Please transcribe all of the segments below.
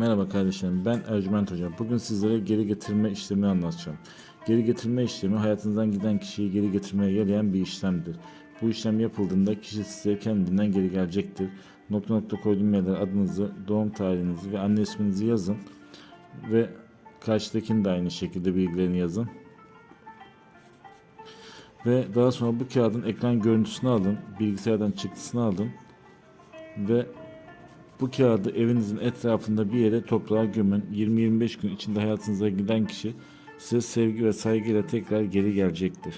Merhaba kardeşlerim, ben Ercüment Hocam. Bugün sizlere geri getirme işlemini anlatacağım. Geri getirme işlemi hayatınızdan giden kişiyi geri getirmeye yarayan bir işlemdir. Bu işlem yapıldığında kişi size kendinden geri gelecektir. Nokta nokta koyduğum yerlere adınızı, doğum tarihinizi ve anne isminizi yazın. Ve karşıdakinin de aynı şekilde bilgilerini yazın. Ve daha sonra bu kağıdın ekran görüntüsünü alın, bilgisayardan çıktısını alın ve bu kağıdı evinizin etrafında bir yere toprağa gömün. 20-25 gün içinde hayatınıza giden kişi size sevgi ve saygıyla tekrar geri gelecektir.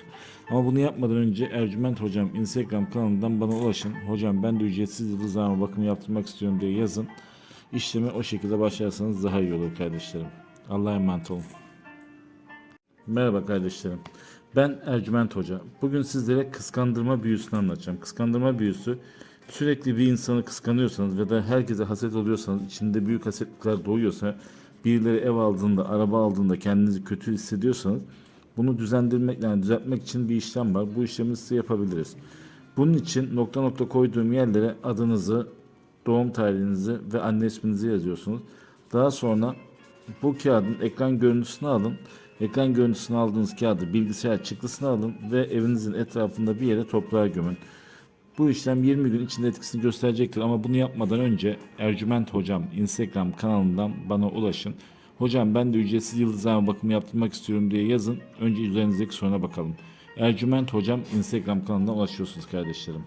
Ama bunu yapmadan önce Ercüment Hocam Instagram kanalından bana ulaşın. Hocam ben de ücretsiz yıldızlama bakımı yaptırmak istiyorum diye yazın. İşleme o şekilde başlarsanız daha iyi olur kardeşlerim. Allah'a emanet olun. Merhaba kardeşlerim. Ben Ercüment Hoca. Bugün sizlere kıskandırma büyüsünü anlatacağım. Kıskandırma büyüsü sürekli bir insanı kıskanıyorsanız ve da herkese haset oluyorsanız, içinde büyük hasetlikler doğuyorsa, birileri ev aldığında, araba aldığında kendinizi kötü hissediyorsanız bunu düzendirmek, yani düzeltmek için bir işlem var. Bu işlemi size yapabiliriz. Bunun için nokta nokta koyduğum yerlere adınızı, doğum tarihinizi ve anne isminizi yazıyorsunuz. Daha sonra bu kağıdın ekran görüntüsünü alın. Ekran görüntüsünü aldığınız kağıdı bilgisayar çıktısını alın ve evinizin etrafında bir yere toprağa gömün. Bu işlem 20 gün içinde etkisini gösterecektir ama bunu yapmadan önce Ercüment Hocam Instagram kanalından bana ulaşın. Hocam ben de ücretsiz yıldızlama bakımı yaptırmak istiyorum diye yazın. Önce üzerinizdeki soruna bakalım. Ercüment Hocam Instagram kanalından ulaşıyorsunuz kardeşlerim.